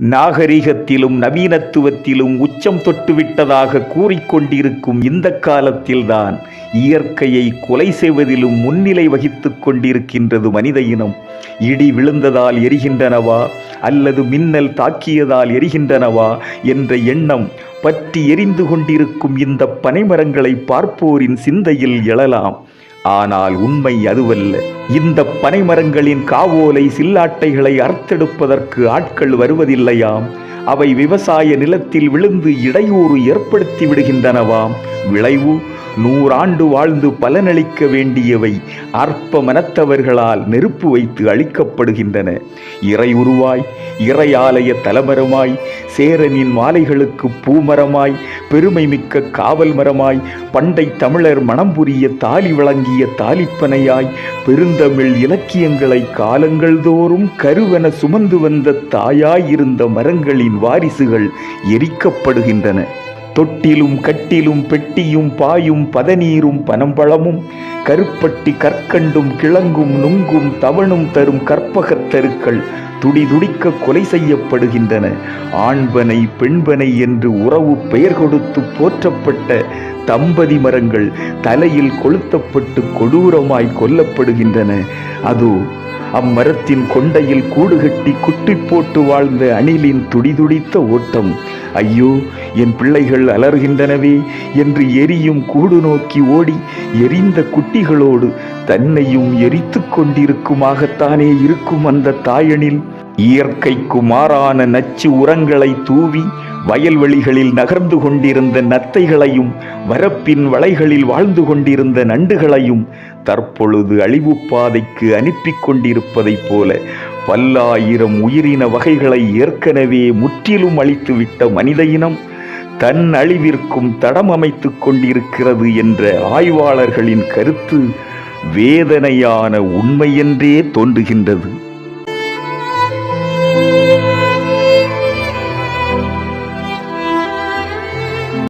நாகரிகத்திலும் நவீனத்துவத்திலும் உச்சம் தொட்டுவிட்டதாக கூறிக்கொண்டிருக்கும் இந்த காலத்தில்தான் இயற்கையை கொலை செய்வதிலும் முன்னிலை வகித்து கொண்டிருக்கின்றது மனித இனம். இடி விழுந்ததால் எரிகின்றனவா? அல்லது மின்னல் தாக்கியதால் எரிகின்றனவா? என்ற எண்ணம் பற்றி எரிந்து கொண்டிருக்கும் இந்த பனைமரங்களை பார்ப்போரின் சிந்தையில் எழலாம். ஆனால் உண்மை அதுவல்ல. இந்த பனைமரங்களின் காவோலை சில்லாட்டைகளை அறுத்தெடுப்பதற்கு ஆட்கள் வருவதில்லையாம். அவை விவசாய நிலத்தில் விழுந்து இடையூறு ஏற்படுத்தி விடுகின்றனவாம். விளைவு நூறாண்டு வாழ்ந்து பலனளிக்க வேண்டியவை அற்ப மனத்தவர்களால் நெருப்பு வைத்து அழிக்கப்படுகின்றன. இறை உருவாய் இறை ஆலய தலமரமாய் சேரனின் மாலைகளுக்கு பூமரமாய் பெருமை மிக்க காவல் மரமாய் பண்டை தமிழர் மனம் புரிய தாலி வழங்கிய தாலிப்பனையாய் பெருந்தமிழ் இலக்கியங்களை காலங்கள் தோறும் கருவென சுமந்து வந்த தாயாயிருந்த மரங்களின் வாரிசுகள் எரிக்கப்படுகின்றன. தொட்டிலும் கட்டிலும் பெட்டியும் பாயும் பதநீரும் பனம்பழமும் கருப்பட்டி கற்கண்டும் கிழங்கும் நுங்கும் தவணும் தரும் கற்பகத் தருக்கள் துடிதுடிக்க கொலை செய்யப்படுகின்றன. ஆண்பனை பெண்பனை என்று உறவு பெயர் கொடுத்து போற்றப்பட்ட தம்பதி மரங்கள் தலையில் கொளுத்தப்பட்டு கொடூரமாய் கொல்லப்படுகின்றன. அதோ அம்மரத்தின் கொண்டையில் கூடு கட்டி குட்டி போட்டு வாழ்ந்த அணிலின் துடிதுடித்த ஓட்டம். ஐயோ என் பிள்ளைகள் அலறுகின்றனவே என்று எரியும் கூடு நோக்கி ஓடி எரிந்த குட்டிகளோடு தன்னையும் எரித்து கொண்டிருக்குமாகத்தானே இருக்கும் அந்த தாயனில் இயற்கைக்கு மாறான நச்சு உரங்களை தூவி வயல்வெளிகளில் நகர்ந்து கொண்டிருந்த நத்தைகளையும் வரப்பின் வளைகளில் வாழ்ந்து கொண்டிருந்த நண்டுகளையும் தற்பொழுது அழிவுப்பாதைக்கு அனுப்பி கொண்டிருப்பதைப் போல பல்லாயிரம் உயிரின வகைகளை ஏற்கனவே முற்றிலும் அழித்துவிட்ட மனித இனம் தன் அழிவிற்கும் தடம் அமைத்து கொண்டிருக்கிறது என்ற ஆய்வாளர்களின் கருத்து வேதனையான உண்மையென்றே தோன்றுகின்றது.